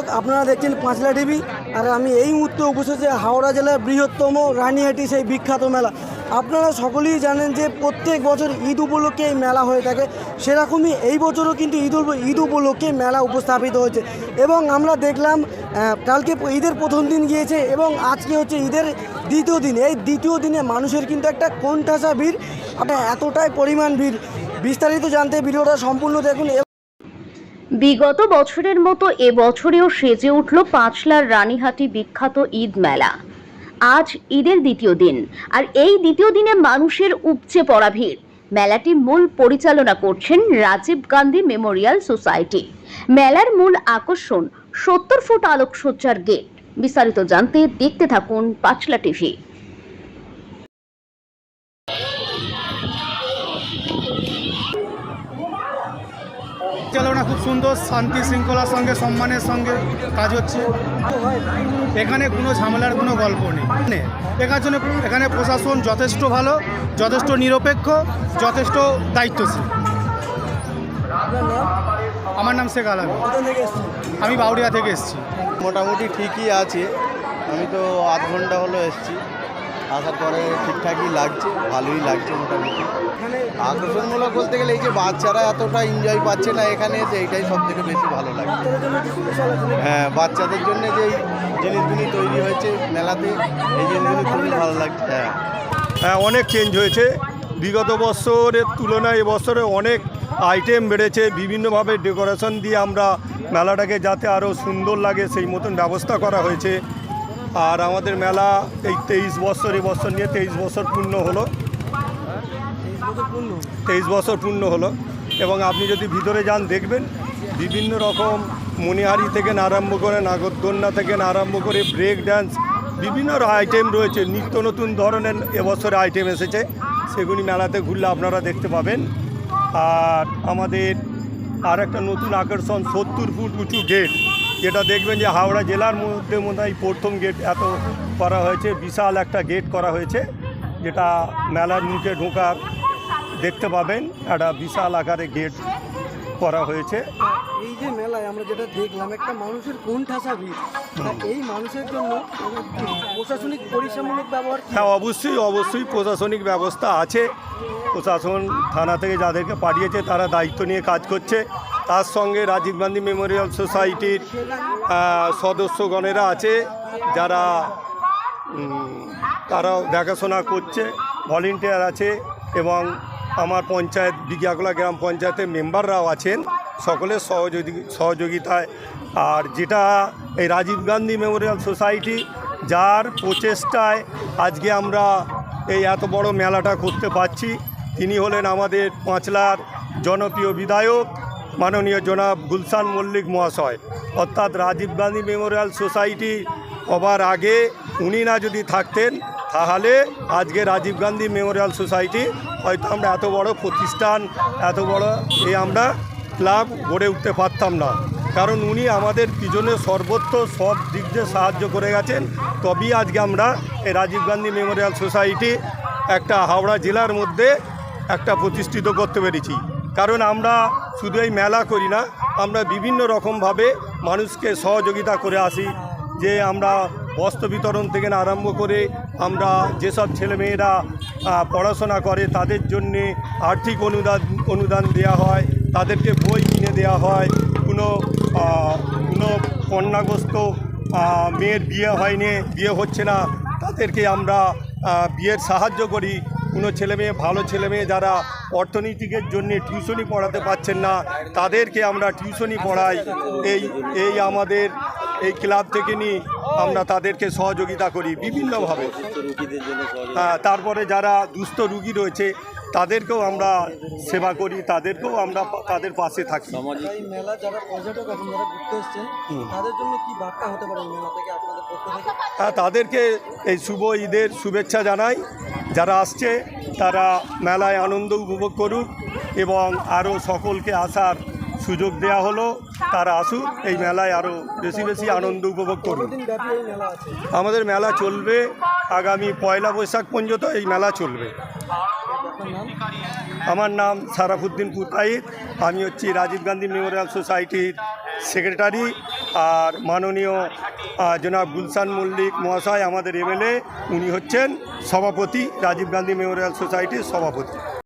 দর্শক আপনারা দেখছেন পাঁচলা টিভি। আর আমি এই মুহূর্তে উপস্থিত হাওড়া জেলার বৃহত্তম রানীহাটি সেই বিখ্যাত মেলা। আপনারা সকলেই জানেন যে প্রত্যেক বছর ঈদ উপলক্ষে এই মেলা হয়ে থাকে। সেরকমই এই বছরও কিন্তু ঈদ ঈদ উপলক্ষে মেলা উপস্থাপিত হয়েছে। এবং আমরা দেখলাম কালকে ঈদের প্রথম দিন গিয়েছে এবং আজকে হচ্ছে ঈদের দ্বিতীয় দিন। এই দ্বিতীয় দিনে মানুষের কিন্তু একটা কোণঠাসা ভিড়। আপনার এতটাই পরিমাণ ভিড়। বিস্তারিত জানতে ভিডিওটা সম্পূর্ণ দেখুন। বিগত বছরের মতো এবছরেও সেজে উঠল পাঁচলার রানীহাটি বিখ্যাত ঈদ মেলা। আজ ঈদের দ্বিতীয় দিন, আর এই দ্বিতীয় দিনে মানুষের উপচে পড়া ভিড়। মেলাটি মূল পরিচালনা করছেন রাজীব গান্ধী মেমোরিয়াল সোসাইটি। মেলার মূল আকর্ষণ সত্তর ফুট আলোকসজ্জার গেট। বিস্তারিত জানতে দেখতে থাকুন পাঁচলা টিভি। সুন্দর শান্তি শৃঙ্খলার সঙ্গে, সম্মানের সঙ্গে কাজ হচ্ছে। এখানে কোনো ঝামেলার কোনো গল্প নেই। এখানে জন্য এখানে প্রশাসন যথেষ্ট ভালো, যথেষ্ট নিরপেক্ষ, যথেষ্ট দায়িত্বশীল। আমার নাম শেখ আলমী। আমি বাউরিয়া থেকে এসেছি। মোটামুটি ঠিকই আছে। আমি তো আধ ঘণ্টা হলো এসেছি। আসার পরে ঠিকঠাকই লাগছে, ভালোই লাগছে মোটামুটি। আকর্ষণমূলক বলতে গেলে এই যে বাচ্চারা এতটা এনজয় পাচ্ছে না এখানে এসে এইটাই সব থেকে বেশি ভালো লাগে। হ্যাঁ বাচ্চাদের জন্য যে জিনিসগুলি তৈরি হয়েছে মেলাতে, এই জিনিসগুলি খুবই ভালো লাগছে হ্যাঁ। হ্যাঁ অনেক চেঞ্জ হয়েছে। বিগত বছরের তুলনায় এবছরে অনেক আইটেম বেড়েছে। বিভিন্নভাবে ডেকোরেশন দিয়ে আমরা মেলাটাকে যাতে আরও সুন্দর লাগে, সেই মতন ব্যবস্থা করা হয়েছে। আর আমাদের মেলা এই তেইশ বছর, এই বছর নিয়ে তেইশ বছর পূর্ণ হলো। তেইশ বছর পূর্ণ হলো। এবং আপনি যদি ভিতরে যান, দেখবেন বিভিন্ন রকম মণিহারি থেকে আরম্ভ করে নাগরদোলনা থেকে আরম্ভ করে ব্রেক ড্যান্স বিভিন্ন আইটেম রয়েছে। নিত্য নতুন ধরনের এবছরে আইটেম এসেছে। সেগুলি মেলাতে ঘুরলে আপনারা দেখতে পাবেন। আর আমাদের আর একটা নতুন আকর্ষণ সত্তর ফুট উঁচু গেট যেটা দেখবেন যে হাওড়া জেলার মধ্যে মনে হয় প্রথম গেট এত করা হয়েছে বিশাল একটা গেট করা হয়েছে যেটা মেলার মুখে ঢোকার দেখতে পাবেন একটা বিশাল আকারে গেট করা হয়েছে। এই যে মেলায় আমরা যেটা দেখলাম একটা মানুষের কোন ঠাসা ভিড় এই মানুষের জন্য প্রশাসনিক পরিষেবামূলক ব্যবহার হ্যাঁ অবশ্যই অবশ্যই প্রশাসনিক ব্যবস্থা আছে। প্রশাসন থানা থেকে যাদেরকে পাঠিয়েছে তারা দায়িত্ব নিয়ে কাজ করছে। তার সঙ্গে রাজীব গান্ধী মেমোরিয়াল সোসাইটির সদস্যগণেরা আছে, যারা তারাও দেখাশোনা করছে, ভলেন্টিয়ার আছে এবং আমার পঞ্চায়েত বিজ্ঞাকলা গ্রাম পঞ্চায়েতের মেম্বাররাও আছেন। সকলের সহযোগী, সহযোগিতায়। আর যেটা এই রাজীব গান্ধী মেমোরিয়াল সোসাইটি, যার প্রচেষ্টায় আজকে আমরা এই এত বড় মেলাটা করতে পারছি, তিনি হলেন আমাদের পাঁচলার জনপ্রিয় বিধায়ক। মাননীয় জনাব গুলশান মল্লিক মহাশয়। অর্থাৎ রাজীব গান্ধী মেমোরিয়াল সোসাইটি হবার আগে উনি না যদি থাকতেন, তাহলে আজকে রাজীব গান্ধী মেমোরিয়াল সোসাইটি হয়তো আমরা এত বড় প্রতিষ্ঠান, এত বড় এই আমরা ক্লাব গড়ে উঠতে পারতাম না। কারণ উনি আমাদের পিছনে সর্বত্র সব দিক দিয়ে সাহায্য করে গেছেন। তবেই আজকে আমরা এই রাজীব গান্ধী মেমোরিয়াল সোসাইটি একটা হাওড়া জেলার মধ্যে একটা প্রতিষ্ঠিত করতে পেরেছি। কারণ আমরা শুধু এই মেলা করি না, আমরা বিভিন্ন রকমভাবে মানুষকে সহযোগিতা করে আসি, যে আমরা বস্ত্র বিতরণ থেকে আরম্ভ করে আমরা যেসব ছেলেমেয়েরা পড়াশোনা করে তাদের জন্যে আর্থিক অনুদান অনুদান দেওয়া হয়, তাদেরকে বই কিনে দেওয়া হয়, কোনো কোনো কন্যাগ্রস্ত মেয়ের বিয়ে হয়নি, বিয়ে হচ্ছে না, তাদেরকে আমরা বিয়ের সাহায্য করি কোনো ছেলে মেয়ে ভালো ছেলে মেয়ে যারা অর্থনীতিকের জন্য টিউশনি পড়াতে পারছেন না তাদেরকে আমরা টিউশনি পড়াই। এই এই আমাদের এই ক্লাব থেকে নিয়ে আমরা তাদেরকে সহযোগিতা করি বিভিন্নভাবে। হ্যাঁ তারপরে যারা দুস্থ রুগী রয়েছে তাদেরকেও আমরা সেবা করি তাদেরকেও আমরা তাদের পাশে থাকি। মেলা যারা পর্যটক আছেন যারা ঘুরতে এসছেন তাদের জন্য কি বার্তা হতে পারে মেলা থেকে আপনাদের পক্ষ থেকে? হ্যাঁ তাদেরকে এই শুভ ঈদের শুভেচ্ছা জানাই। যারা আসছে, তারা মেলায় আনন্দ উপভোগ করুক এবং আরও সকলকে আসার সুযোগ দেয়া হলো। তারা আসুক, এই মেলায় আরও বেশি বেশি আনন্দ উপভোগ করুক। আমাদের মেলা চলবে আগামী পয়লা বৈশাখ পর্যন্ত এই মেলা চলবে। আমার নাম সারাফুদ্দিন পুরকাইত আমি হচ্ছি রাজীব গান্ধী মেমোরিয়াল সোসাইটির সেক্রেটারি। আর মাননীয় জনাব গুলশান মল্লিক মহাশয়, আমাদের এমএলএ, উনি হচ্ছেন সভাপতি, রাজীব গান্ধী মেমোরিয়াল সোসাইটির সভাপতি।